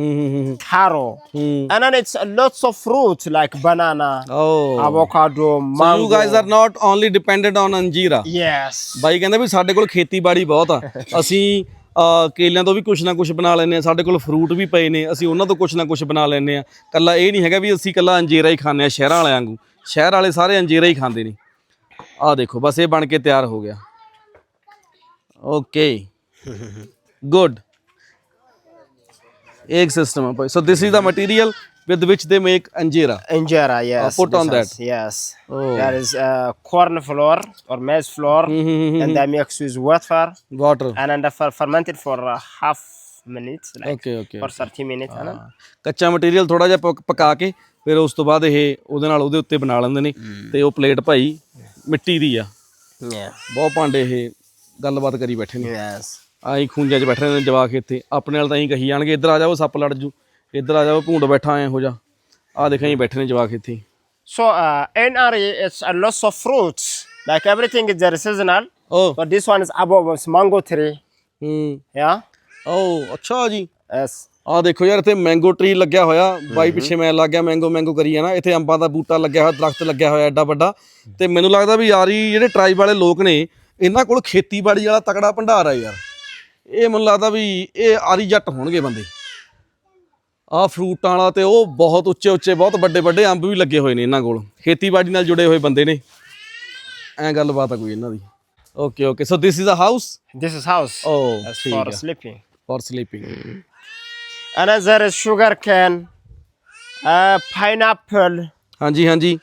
taro, and then it's lots of fruits like banana, oh avocado, mango. You guys are not only dependent on injera Yes. ਬਾਈ ਕਹਿੰਦਾ ਵੀ ਸਾਡੇ ਕੋਲ ਖੇਤੀਬਾੜੀ ਬਹੁਤ ਆ ਅਸੀਂ ਅਹ, ਕੇਲਿਆਂ ਤੋਂ ਵੀ ਕੁਛ ਨਾ ਕੁਛ ਬਣਾ ਲੈਂਦੇ ਆ ਸਾਡੇ ਕੋਲ ਫਰੂਟ ਵੀ ਪਏ ਨੇ ਅਸੀਂ ਉਹਨਾਂ ਤੋਂ ਕੁਛ ਨਾ ਕੁਛ ਬਣਾ ਲੈਂਦੇ ਆ ਕੱਲਾ ਇਹ ਨਹੀਂ ਹੈਗਾ ਵੀ ਅਸੀਂ ਕੱਲਾ ਅੰਜੀਰਾ ਹੀ ਖਾਂਦੇ ਆ ਸ਼ਹਿਰਾਂ ਵਾਲਿਆਂ ਵਾਂਗੂ ਸ਼ਹਿਰ ਵਾਲੇ ਸਾਰੇ ਅੰਜੀਰਾ ਹੀ ਖਾਂਦੇ ਨੇ ਆਹ ਦੇਖੋ ਬਸ ਇਹ ਬਣ ਕੇ ਤਿਆਰ ਹੋ ਗਿਆ ਓਕੇ ਗੁੱਡ ਇੱਕ ਸਿਸਟਮ ਹੈ ਭਾਈ so this is the material with which they make anjera Injera, yes. put on this is- Yes. Oh. There is uh, corn flour or maize flour, and they mix with water, water and then they fer- ferment it for uh, half minutes, like okay okay for 30 minutes. and then- ਕੱਚਾ material ਥੋੜਾ ਜਿਹਾ ਪਕਾ ਕੇ ਫਿਰ ਉਸ ਤੋਂ ਬਾਅਦ ਇਹ ਉਹਦੇ ਨਾਲ ਉਹਦੇ ਉੱਤੇ ਬਣਾ ਲੈਂਦੇ ਨੇ ਤੇ ਉਹ ਪਲੇਟ ਭਾਈ ਮਿੱਟੀ ਦੀ ਆ. ਬਹੁਤ ਭਾਂਡੇ ਇਹ ਗੱਲਬਾਤ ਕਰੀ ਬੈਠੇ ਨੇ. ਆਈ ਖੂੰਜੇ 'ਚ ਬੈਠੇ ਨੇ ਜਵਾਕ ਇੱਥੇ ਆਪਣੇ ਨਾਲ ਤਾਂ ਹੀ ਕਹੀ ਜਾਣਗੇ ਇੱਧਰ ਆ ਜਾਓ ਸੱਪ ਲੜ ਜੂ ਇੱਧਰ ਆ ਜਾਓ ਭੂੰਡ ਬੈਠਾ ਐ ਹੋ ਜਾ ਆ ਦੇਖਾਂ ਹੀ ਬੈਠੇ ਨੇ ਜਵਾਕ ਇੱਥੇ So uh, in Ari, it's a lot of fruits. Like everything is there seasonal, O but this one is above it's mango tree. ਹੂੰ Yeah. ਓ ਅੱਛਾ ਜੀ Yes. ਆ ਦੇਖੋ ਯਾਰ ਇੱਥੇ ਮੈਂਗੋ ਟਰੀ ਲੱਗਿਆ ਹੋਇਆ। ਬਾਈ ਪਿੱਛੇ ਮੈਂ ਲੱਗ ਗਿਆ ਮੈਂਗੋ ਮੈਂਗੋ ਕਰੀ ਜਾਣਾ। ਇੱਥੇ ਅੰਬਾਂ ਦਾ ਬੂਟਾ ਲੱਗਿਆ ਹੋਇਆ ਦਰਖਤ ਲੱਗਿਆ ਹੋਇਆ ਐਡਾ ਵੱਡਾ। ਤੇ ਮੈਨੂੰ ਲੱਗਦਾ ਵੀ ਯਾਰੀ ਜਿਹੜੇ ਟਰਾਈਬ ਵਾਲੇ ਲੋਕ ਨੇ ਇਹਨਾਂ ਕੋਲ ਖੇਤੀਬਾੜੀ ਵਾਲਾ ਤਕੜਾ ਭੰਡਾਰ ਆ ਯਾਰ। ਇਹ ਮੈਨੂੰ ਲੱਗਦਾ ਵੀ ਇਹ ਆਰੀ ਜੱਟ ਹੋਣਗੇ ਬੰਦੇ। ਆ ਫਰੂਟਾਂ ਵਾਲਾ ਤੇ ਉਹ ਬਹੁਤ ਉੱਚੇ ਉੱਚੇ ਬਹੁਤ ਵੱਡੇ ਵੱਡੇ ਅੰਬ ਵੀ ਲੱਗੇ ਹੋਏ ਨੇ ਇਹਨਾਂ ਕੋਲ। ਖੇਤੀਬਾੜੀ ਨਾਲ ਜੁੜੇ ਹੋਏ ਬੰਦੇ ਨੇ। ਐ ਗੱਲਬਾਤ ਆ ਕੋਈ ਇਹਨਾਂ ਦੀ। Okay okay so this is a house This is house. Oh That's ਠੀਕ for ਹੈ sleeping. For sleeping There is sugar cane, uh, pineapple. ਹਾਂਜੀ ਹਾਂਜੀ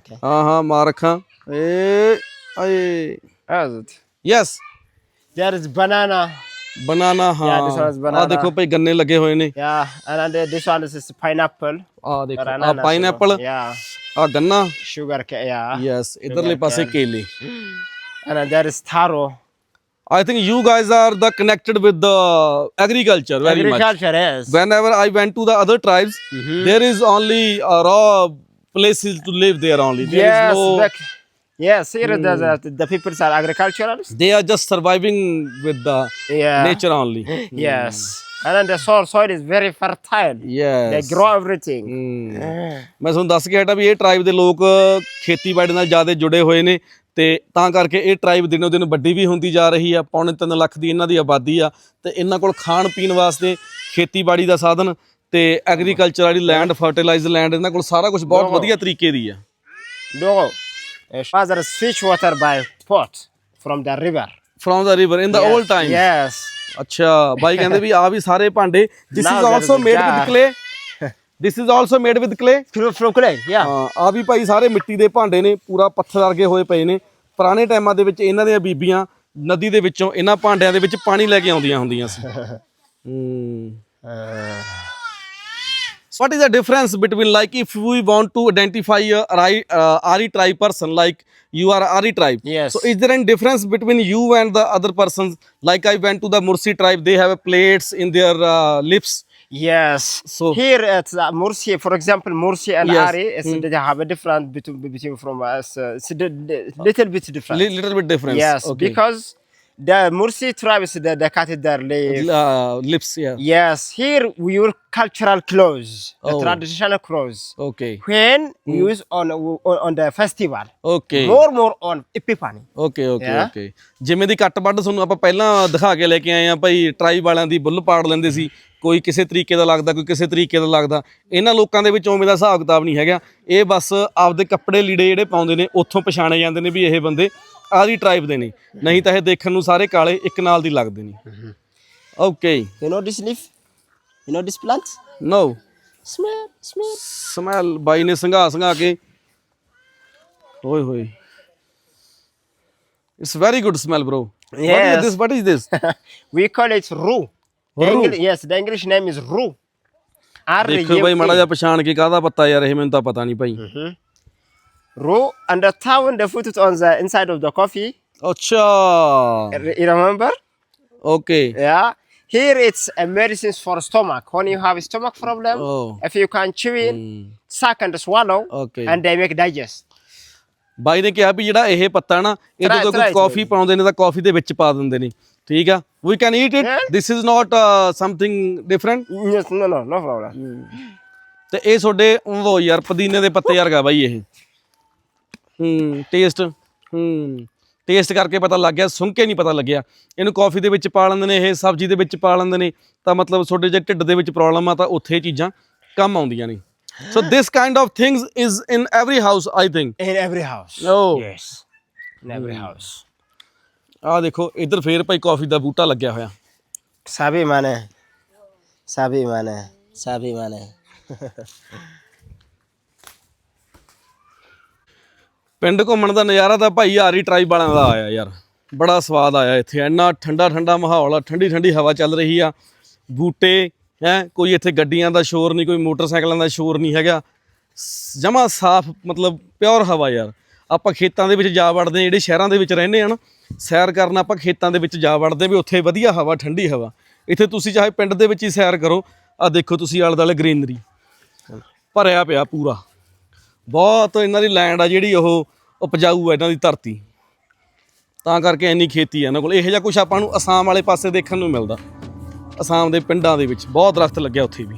Okay. ਹਾਂ ਹਾਂ ਮਾਰ ਰੱਖਾਂ ਏ ਆਏ is it? Yes There is banana. Banana ਹਾਂ Yeah, this one is ਆ banana. ਦੇਖੋ ਭਈ ਗੰਨੇ ਲੱਗੇ ਹੋਏ ਨੇ Yeah, and then this one is, is pineapple. ਆ ਦੇਖੋ ਆ ananas, ਪਾਈਨਐਪਲ Yeah, ਆ ਗੰਨਾ sugar cane. Yeah. ਯੈਸ ਇਧਰਲੇ ਪਾਸੇ ਕੇਲੇ And then there is taro. I think you guys are the connected with the agriculture very much Agriculture is. whenever i went to the other tribes there is only uh, raw places to live there only there yes, is no back- yes. Here the, the, the people are agriculturalists. they are just surviving with the Yeah. nature only Yes. And then the soil soil is very fertile. yes They grow everything. Hmm. Mm. ਮੈਂ ਤੁਹਾਨੂੰ ਦੱਸ ਕੇ ਹਟਾ ਵੀ ਇਹ tribe ਦੇ ਲੋਕ ਖੇਤੀਬਾੜੀ ਨਾਲ ਜ਼ਿਆਦਾ ਜੁੜੇ ਹੋਏ ਨੇ ਤੇ ਤਾਂ ਕਰਕੇ ਇਹ ਟ੍ਰਾਈਬ ਦਿਨੋ ਦਿਨ ਵੱਡੀ ਵੀ ਹੁੰਦੀ ਜਾ ਰਹੀ ਆ ਪੌਣੇ 3 ਲੱਖ ਦੀ ਇਹਨਾਂ ਦੀ ਆਬਾਦੀ ਆ ਤੇ ਇਹਨਾਂ ਕੋਲ ਖਾਣ ਪੀਣ ਵਾਸਤੇ ਖੇਤੀਬਾੜੀ ਦਾ ਸਾਧਨ ਤੇ ਐਗਰੀਕਲਚਰ ਵਾਲੀ ਲੈਂਡ ਫਰਟੀਲਾਈਜ਼ਡ ਲੈਂਡ ਇਹਨਾਂ ਕੋਲ ਸਾਰਾ ਕੁਝ ਬਹੁਤ ਵਧੀਆ ਤਰੀਕੇ ਦੀ ਆ No. Father is fish water by pot from the river. From the river in the all time Yes. ਅੱਛਾ ਬਾਈ ਕਹਿੰਦੇ ਵੀ ਆ ਵੀ ਸਾਰੇ ਭਾਂਡੇ Now is there is also a made jar. With clay this is also made with clay From, from clay. Yeah. ਹਾਂ ਆ ਵੀ ਭਾਈ ਸਾਰੇ ਮਿੱਟੀ ਦੇ ਭਾਂਡੇ ਨੇ ਪੂਰਾ ਪੱਥਰ ਵਰਗੇ ਹੋਏ ਪਏ ਨੇ ਪੁਰਾਣੇ ਟਾਈਮਾਂ ਦੇ ਵਿੱਚ ਇਹਨਾਂ ਦੀਆਂ ਬੀਬੀਆਂ ਨਦੀ ਦੇ ਵਿੱਚੋਂ ਇਹਨਾਂ ਭਾਂਡਿਆਂ ਦੇ ਵਿੱਚ ਪਾਣੀ ਲੈ ਕੇ ਆਉਂਦੀਆਂ ਹੁੰਦੀਆਂ ਸੀ ਹੂੰ Uh, what is the difference between like if we want to identify a Ari, uh, Ari tribe person like you are Ari tribe Yes. so is there any difference between you and the other persons like I went to the Mursi tribe they have plates in their uh, lips yes. So- here at uh, Mursi, for example, Mursi and Yes. Ari, it's, they have a different between, between from us. Uh, it's a little bit different. li- little bit different. yes, okay because the Mursi tribe is the, the cathedral. live. uh, lips yeah Yes, here we use cultural clothes, the Oh. traditional clothes. okay When we use on, on the festival, okay more more on Epiphany. Okay Yeah. Okay ਜਿਵੇਂ ਦੀ ਕੱਟ ਵੱਢ ਤੁਹਾਨੂੰ ਆਪਾਂ ਪਹਿਲਾਂ ਦਿਖਾ ਕੇ ਲੈ ਕੇ ਆਏ ਆ ਭਾਈ ਟਰਾਈਬ ਵਾਲਿਆਂ ਦੀ ਬੁੱਲ ਪਾੜ ਲੈਂਦੇ ਸੀ ਕੋਈ ਕਿਸੇ ਤਰੀਕੇ ਦਾ ਲੱਗਦਾ ਕੋਈ ਕਿਸੇ ਤਰੀਕੇ ਦਾ ਲੱਗਦਾ ਇਹਨਾਂ ਲੋਕਾਂ ਦੇ ਵਿੱਚ ਉਵੇਂ ਦਾ ਹਿਸਾਬ ਕਿਤਾਬ ਨਹੀਂ ਹੈਗਾ ਇਹ ਬਸ ਆਪਦੇ ਕੱਪੜੇ ਲੀੜੇ ਜਿਹੜੇ ਪਾਉਂਦੇ ਨੇ ਉੱਥੋਂ ਪਛਾਣੇ ਜਾਂਦੇ ਨੇ ਵੀ ਇਹ ਬੰਦੇ ਆਦੀ ਟਰਾਈਬ ਦੇ ਨੇ ਨਹੀਂ ਤਾਂ ਇਹ ਦੇਖਣ ਨੂੰ ਸਾਰੇ ਕਾਲੇ ਇੱਕ ਨਾਲ ਦੀ ਲੱਗਦੇ ਨੇ okay You know this leaf? You know this plant? No Smell, smell. Smell ਬਾਈ ਨੇ ਸੰਘਾ ਸੰਘਾ ਕੇ ਓਏ ਹੋਏ it's very good smell bro what is Yes. this what is this we call it roux. The Roux? Engli- yes, the English name is roux. R ਦੇਖੋ ਬਾਈ ਮਾੜਾ ਜਿਹਾ ਪਛਾਣ ਕੇ ਕਾਹਦਾ ਪੱਤਾ ਯਾਰ ਇਹ ਮੈਨੂੰ ਤਾਂ ਪਤਾ ਨਹੀਂ ਭਾਈ roux. And the town they put it on the inside of the coffee. ਅੱਛਾ You remember? Okay Yeah. Here it's a medicines for stomach. When you have stomach problem, Oh. if you can chew it, suck and swallow, Okay. and they make digest. ਬਾਈ ਨੇ ਕਿਹਾ ਵੀ ਜਿਹੜਾ ਇਹ ਪੱਤਾ ਨਾ ਇਹ ਜਦੋਂ ਕੋਈ ਕਾਫੀ ਪਾਉਂਦੇ ਨੇ ਤਾਂ ਕਾਫੀ ਦੇ ਵਿੱਚ ਪਾ ਦਿੰਦੇ ਨੇ ਠੀਕ ਆ we can eat it. This is not something different Yes, no, no, no problem. ਤੇ ਇਹ ਤੁਹਾਡੇ ਉਹ ਯਾਰ ਪੁਦੀਨੇ ਦੇ ਪੱਤੇ ਵਰਗਾ ਬਾਈ ਇਹ ਹੂੰ ਟੇਸਟ ਹੂੰ ਟੇਸਟ ਕਰਕੇ ਪਤਾ ਲੱਗ ਗਿਆ ਸੁੰਘ ਕੇ ਨਹੀਂ ਪਤਾ ਲੱਗਿਆ ਇਹਨੂੰ ਕਾਫੀ ਦੇ ਵਿੱਚ ਪਾ ਲੈਂਦੇ ਨੇ ਇਹ ਸਬਜ਼ੀ ਦੇ ਵਿੱਚ ਪਾ ਲੈਂਦੇ ਨੇ ਤਾਂ ਮਤਲਬ ਤੁਹਾਡੇ ਜੇ ਢਿੱਡ ਦੇ ਵਿੱਚ ਪ੍ਰੋਬਲਮ ਆ ਤਾਂ ਉੱਥੇ ਇਹ ਚੀਜ਼ਾਂ ਕੰਮ ਆਉਂਦੀਆਂ ਨੇ so this kind of things is in every house I think In every house. Oh. Yes. In every house. ਆਹ ਦੇਖੋ ਇੱਧਰ ਫੇਰ ਭਾਈ ਕਾਫੀ ਦਾ ਬੂਟਾ ਲੱਗਿਆ ਹੋਇਆ Sabi mane. Sabi mane. Sabi mane. ਪਿੰਡ ਘੁੰਮਣ ਦਾ ਨਜ਼ਾਰਾ ਤਾਂ ਭਾਈ ਆਰੀ ਟਰਾਈਬ ਵਾਲਿਆਂ ਦਾ ਆਇਆ ਯਾਰ। ਬੜਾ ਸਵਾਦ ਆਇਆ ਇੱਥੇ। ਇੰਨਾ ਠੰਡਾ ਠੰਡਾ ਮਾਹੌਲ ਆ, ਠੰਡੀ ਠੰਡੀ ਹਵਾ ਚੱਲ ਰਹੀ ਆ। ਬੂਟੇ, ਹੈ, ਕੋਈ ਇੱਥੇ ਗੱਡੀਆਂ ਦਾ ਸ਼ੋਰ ਨਹੀਂ, ਕੋਈ ਮੋਟਰਸਾਈਕਲਾਂ ਦਾ ਸ਼ੋਰ ਨਹੀਂ ਹੈਗਾ। ਜਮਾ ਸਾਫ਼, ਮਤਲਬ ਪਿਓਰ ਹਵਾ ਯਾਰ। ਆਪਾਂ ਖੇਤਾਂ ਦੇ ਵਿੱਚ ਜਾ ਵੜਦੇ ਹਾਂ, ਜਿਹੜੇ ਸ਼ਹਿਰਾਂ ਦੇ ਵਿੱਚ ਰਹਿੰਦੇ ਆ ਨਾ, ਸੈਰ ਕਰਨ ਆਪਾਂ ਖੇਤਾਂ ਦੇ ਵਿੱਚ ਜਾ ਵੜਦੇ ਵੀ ਉੱਥੇ ਵਧੀਆ ਹਵਾ, ਠੰਡੀ ਹਵਾ। ਇੱਥੇ ਤੁਸੀਂ ਚਾਹੇ ਪਿੰਡ ਦੇ ਵਿੱਚ ਹੀ ਸੈਰ ਕਰੋ ਆ ਦੇਖੋ ਤੁਸੀਂ ਆਲੇ ਦੁਆਲੇ ਗ੍ਰੀਨਰੀ। ਭਰਿਆ ਪਿਆ ਪੂਰਾ। ਬਹੁਤ ਇਹਨਾਂ ਦੀ ਲੈਂਡ ਆ ਜਿਹੜੀ ਉਹ ਉਪਜਾਊ ਹੈ ਇਹਨਾਂ ਦੀ ਧਰਤੀ। ਤਾਂ ਕਰਕੇ ਇੰਨੀ ਖੇਤੀ ਹੈ ਇਹਨਾਂ ਕੋਲ। ਇਹੋ ਜਿਹਾ ਕੁਝ ਆਪਾਂ ਨੂੰ ਅਸਾਮ ਵਾਲੇ ਪਾਸੇ ਦੇਖਣ ਨੂੰ ਮਿਲਦਾ। ਅਸਾਮ ਦੇ ਪਿੰਡਾਂ ਦੇ ਵਿੱਚ। ਬਹੁਤ ਦਰਖਤ ਲੱਗਿਆ ਉੱਥੇ ਵੀ।